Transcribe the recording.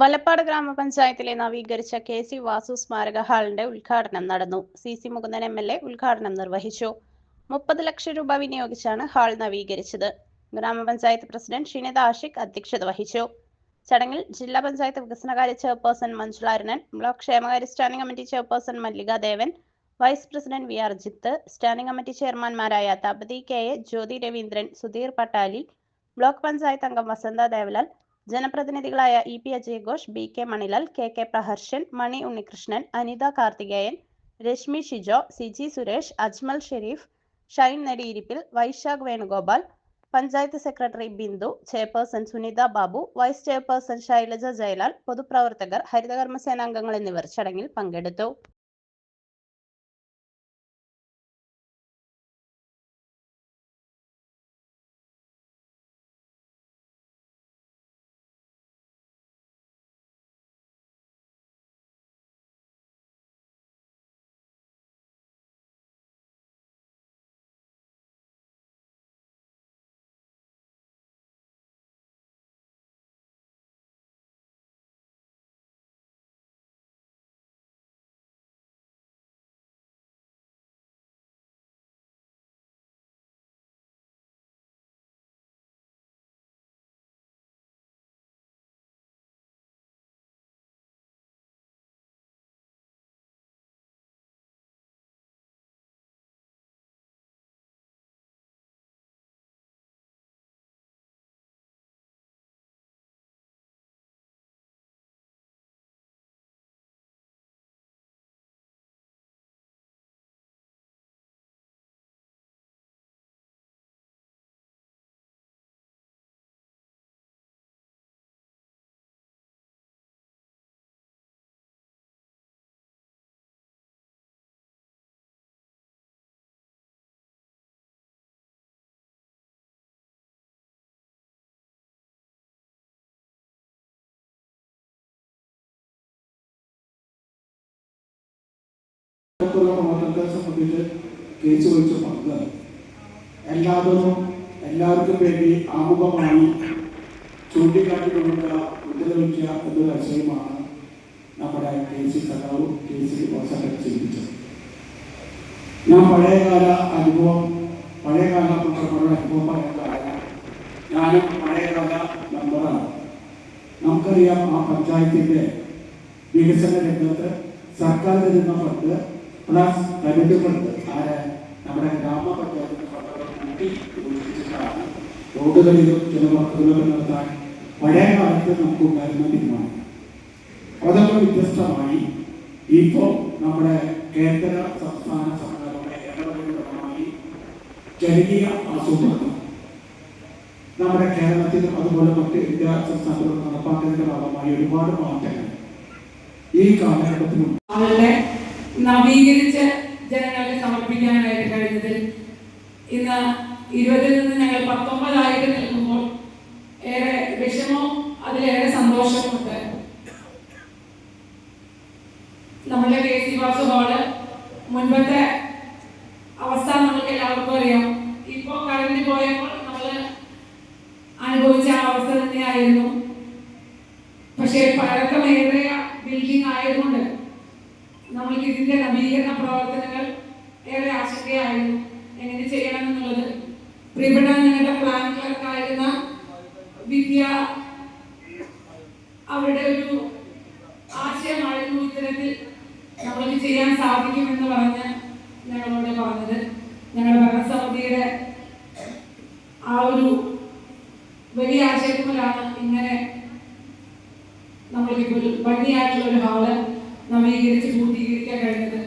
വലപ്പാട് ഗ്രാമപഞ്ചായത്തിലെ നവീകരിച്ച K C Vasu സ്മാരക ഹാളിന്റെ ഉദ്ഘാടനം നടന്നു. C C Mukundan M L A ഉദ്ഘാടനം നിർവഹിച്ചു. മുപ്പത് ലക്ഷം രൂപ വിനിയോഗിച്ചാണ് ഹാൾ നവീകരിച്ചത്. ഗ്രാമപഞ്ചായത്ത് പ്രസിഡന്റ് ഷിനിത ആഷിഖ് അധ്യക്ഷത വഹിച്ചു. ചടങ്ങിൽ ജില്ലാ പഞ്ചായത്ത് വികസനകാര്യ ചെയർപേഴ്സൺ മഞ്ജുളാരണൻ ബ്ലോക്ക് ക്ഷേമകാര്യ standing committee chairperson Mallika Devan vice president V R Jith standing committee ചെയർമാൻമാരായ Thapathi K A Jyothi Raveendran Sudheer Pattali block panchayat അംഗം വസന്ത ദേവലാൽ ജനപ്രതിനിധികളായ E P അജയഘോഷ് B K Manilal K K Praharshan Mani Unnikrishnan Anitha Karthikeyan Reshmi Shijo Siji Suresh Ajmal Sherif Shine Nediyirippil Vaisakh Venugopal panchayat secretary Bindu chairperson Sunitha Babu vice chairperson Shailaja Jayalal പൊതുപ്രവർത്തകർ ഹരിതകർമ്മസേന അംഗങ്ങൾ എന്നിവർ ചടങ്ങിൽ പങ്കെടുത്തു. പ്രവർത്തനത്തെ സംബന്ധിച്ച് case വഹിച്ച പങ്ക് എല്ലാവരും എല്ലാവർക്കും വേണ്ടി ആമുഖമായി ചൂണ്ടിക്കാട്ടിക്കൊണ്ടുള്ള ഉത്തരവിക്കുക എന്നൊരു ആശയമാണ് നമ്മുടെ കെ സി സഖാവ് കെ സി ചിന്തിച്ചത് ഞാൻ പഴയകാല അനുഭവം പഴയകാല പുത്രങ്ങളുടെ അനുഭവം പറയുന്നതല്ല ഞാനും പഴയകാല മെമ്പറാണ്. നമുക്കറിയാം ആ പഞ്ചായത്തിന്റെ വികസന രംഗത്ത് സർക്കാർ തരുന്ന ഫണ്ട് പ്ലസ് കരുത് ഫണ്ട് നമ്മുടെ ഗ്രാമപഞ്ചായത്തിന്റെ ഫണ്ടുകൾ കൂട്ടി ഉപയോഗിച്ചിട്ടാണ് റോഡുകളിലും ചില വർക്കുകളൊക്കെ നടത്താൻ പഴയ കാലത്ത് നമുക്ക് ഉണ്ടായിരുന്ന തീരുമാനം അതൊക്കെ വ്യത്യസ്തമായി ഇപ്പോൾ നമ്മുടെ കേന്ദ്ര സംസ്ഥാന സർക്കാരുകളുടെ ഇടപെടലുടെ ഫലമായി ജനകീയ ആസൂത്രണം. നമ്മുടെ കേരളത്തിലും അതുപോലെ മറ്റ് ഇന്ത്യ സംസ്ഥാനത്തിലും നടപ്പാക്കുന്നതിന്റെ ഭാഗമായി ഒരുപാട് മാറ്റങ്ങൾ ഈ കാലഘട്ടത്തിലും. അവരുടെ നവീകരിച്ച് ജനങ്ങൾക്ക് സമർപ്പിക്കാനായിട്ട് കഴിഞ്ഞതിൽ ഇന്ന് ഇരുപതിൽ നിന്ന് ഞങ്ങൾ പത്തൊമ്പതായിട്ട് നിൽക്കുമ്പോൾ ഏറെ വിഷമവും അതിലേറെ സന്തോഷമുണ്ട് നമ്മുടെ കെ സി വാസു ഹോൾ മുൻപത്തെ അവസ്ഥ നമുക്ക് എല്ലാവർക്കും അറിയാം. ഇപ്പോ കറണ്ട് പോയപ്പോൾ നമ്മൾ അനുഭവിച്ച അവസ്ഥ തന്നെയായിരുന്നു. നമ്മൾക്ക് ഇതിന്റെ നവീകരണ പ്രവർത്തനങ്ങൾ ഏറെ ആശങ്കയായിരുന്നു എങ്ങനെ ചെയ്യണമെന്നുള്ളത്? പ്രിയപ്പെട്ട ഞങ്ങളുടെ പ്ലാൻ ക്ലർക്കായിരുന്ന വിദ്യ അവരുടെ ഒരു ആശയമായിരുന്നു ഇത്തരത്തിൽ നമ്മൾക്ക് ചെയ്യാൻ സാധിക്കുമെന്ന് പറഞ്ഞ് ഞങ്ങളോട് പറഞ്ഞത്. ഞങ്ങളുടെ ഭരണസമിതിയുടെ ആ ഒരു വലിയ ആശയത്തിലാണ് ഇങ്ങനെ നമ്മൾക്കിപ്പോൾ ഭംഗിയായിട്ടുള്ള ഒരു ഹാൾ നവീകരിച്ച് പൂർത്തീകരിക്കാൻ കഴിഞ്ഞത്